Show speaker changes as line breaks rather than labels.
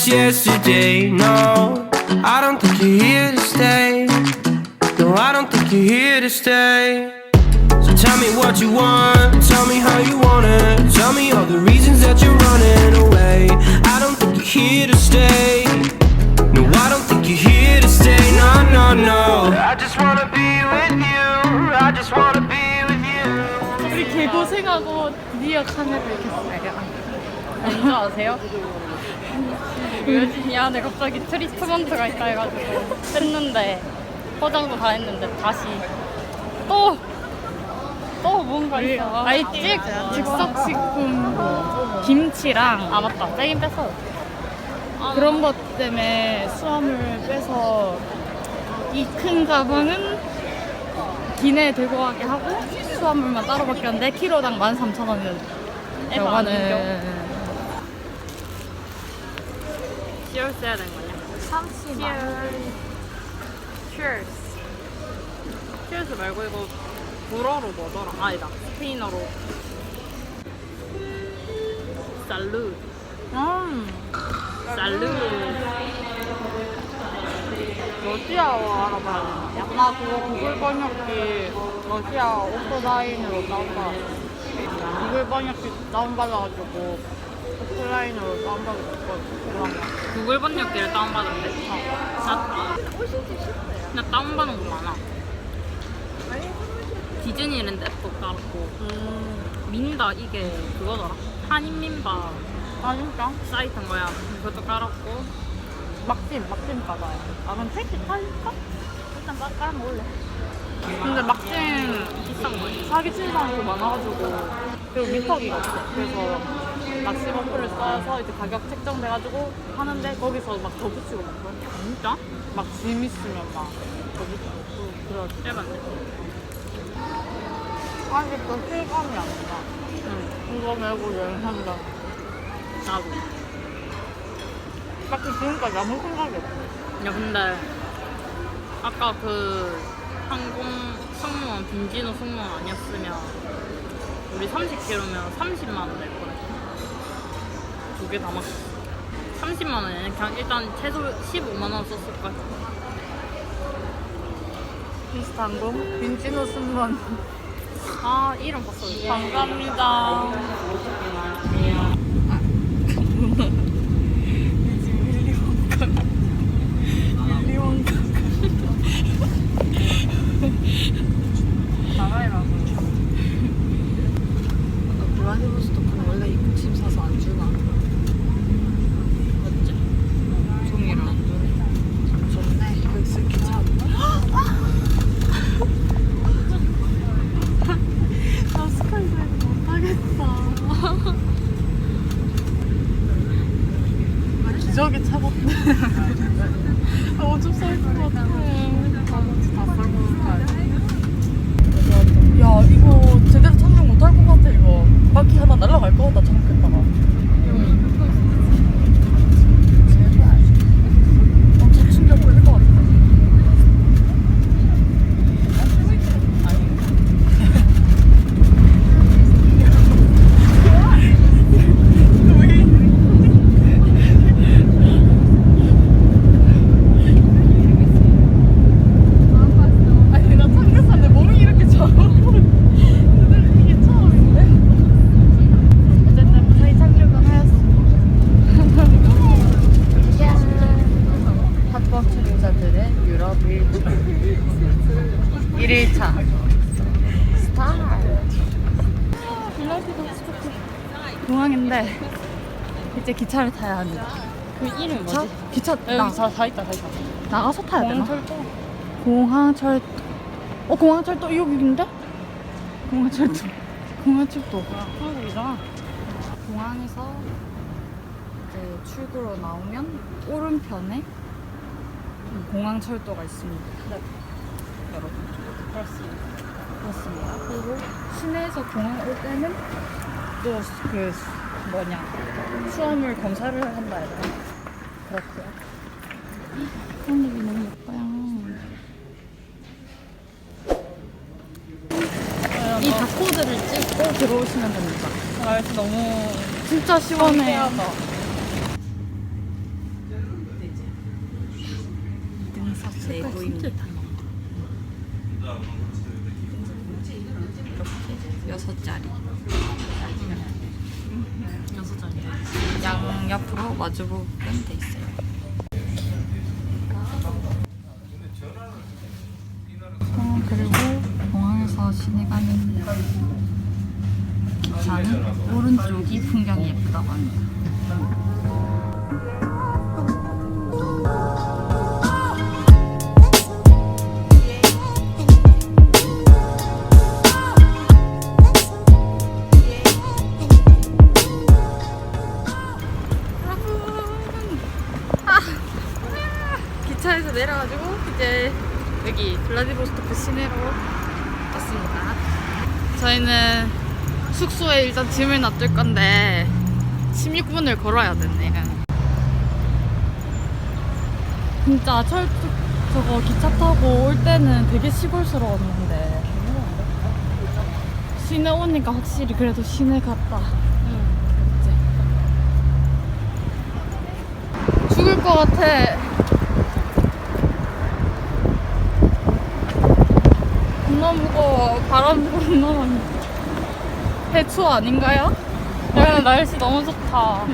as yesterday. No, I don't think you're here to stay. No, I don't think you're here to stay. So tell me what you want, tell me how you want it. Tell me all the reasons that you're running away. I don't think you're here to stay. No, I don't think you're here to stay. No, no, no. I just wanna be with you. I just wanna be with you.
우리 개고생하고 드디어 카메라를 켰어요. 뭔지 아세요? 이 안에 갑자기 트리트먼트가 있다 해가지고 했는데 포장도 다 했는데 다시 또! 또 뭔가 있어. 아이 찍 즉석식품 김치랑 아 맞다 떼긴 뺐어. 그런 것 때문에 수화물 빼서 이 큰 가방은 기내에 들고 가게 하고 수화물만 따로 바뀌었는데 키로당 13,000원이라고 하는 Cheers. 해야 되는 거냐? Cheers. Cheers Cheers 말고 이거 불어로 뭐더라? 아, 아니다 스페인어로. 살루 음. 살루 러시아어 알아봐야 되나? 나 그거 구글 번역기 러시아 오프라인으로 다운받아? 구글 번역기 다운받아가지고 오프라인으로 다운받았거든
구글 번역기를 다운받았는데 나, 나 다운받은 거 많아. 디즈니랜드 앱도 깔았고.
음.
민다 이게 그거더라. 한인민바
아 진짜?
사이트 뭐야. 그것도 깔았고.
막심 막심 받아요. 아 그럼 택시 탈까? 일단 깔- 깔아 먹을래. 근데 막심
비싼 거지.
사기 치는 사람도 많아가지고. 그리고 미터기가 없어. 그래서 막심 어플을 써서 이제 가격 책정돼가지고 하는데 거기서 막 더 붙이고 막 그래
진짜?
막 짐 있으면 막 더 붙이고 그래
짧았네
아직도 실감이 안 나.
응
이거 말고 여행한다.
나도
딱히 지금까지 아무 생각이 없어.
야 근데 아까 그 항공 승무원 빈지노 승무원 아니었으면 우리 30km면 30만 원낼 거야 두개다 막혔어 30만 원에 그냥 일단 최소 15만 원 썼을 거야
비슷한 거? 빈지노 승무원.
아 이름 봤어
감사합니다.
블라디보스토크는 원래 입국심 사서 안 주나?
맞지?
종이를 안 주네. 좋네. 이거 있을 기차.
나 스카이다이브 못하겠다. 나 기저귀 나 오줌 쌀것 같아. 아버지 다 쌀고 가야지. 야, 이거 제대로 착륙 못할 것 같아, 이거. 바퀴 하나 날아갈 것 같다, 착륙했다가. 엄청 충격 걸릴 것 같아. 아니 나 착륙하는데 몸이 이렇게 잡아버린 이게 처음인데? 어쨌든 저희 착륙은 하였습니다
합법 출입자들의 유럽 1차. 스타일.
공항인데 이제 기차를 타야 합니다 그 이름이
차?
뭐지?
기차
여기
나,
다, 다 있다 다 있다
나가서 타야 되나?
공항철도
공항철. 어 공항철도 여기인데? 공항철도. 공항철도.
야 한국이잖아
공항에서 이제 출구로 나오면 오른편에 공항철도가 있습니다.
네.
여러분
버스.
버스입니다. 그리고 시내에서 공항 올 때는 또 그 뭐냐 수화물 검사를 한다 해요. 그렇고요. 한입이 너무 예뻐요. 이 바코드를 찍고 들어오시면 됩니다.
아, 날씨 너무
진짜 시원해.
상쾌하다.
내 네, 보입니다. 이렇게 여섯 자리.
여섯 잔이
양 옆으로 마주보면 돼 있어요. 어, 그리고 공항에서 시내 가는 기차는 오른쪽이 풍경이 예쁘다고 합니다. 기차에서 내려가지고 이제 여기 블라디보스토크 시내로 왔습니다. 저희는 숙소에 일단 짐을 놔둘 건데 16분을 걸어야 되네요. 진짜 철 저거 기차 타고 올 때는 되게 시골스러웠는데 시내 오니까 확실히 그래도 시내 같다. 그치? 죽을 것 같아. 겁나 무거워. 바람도 겁나 해초 아닌가요? 야, 날씨 너무 좋다.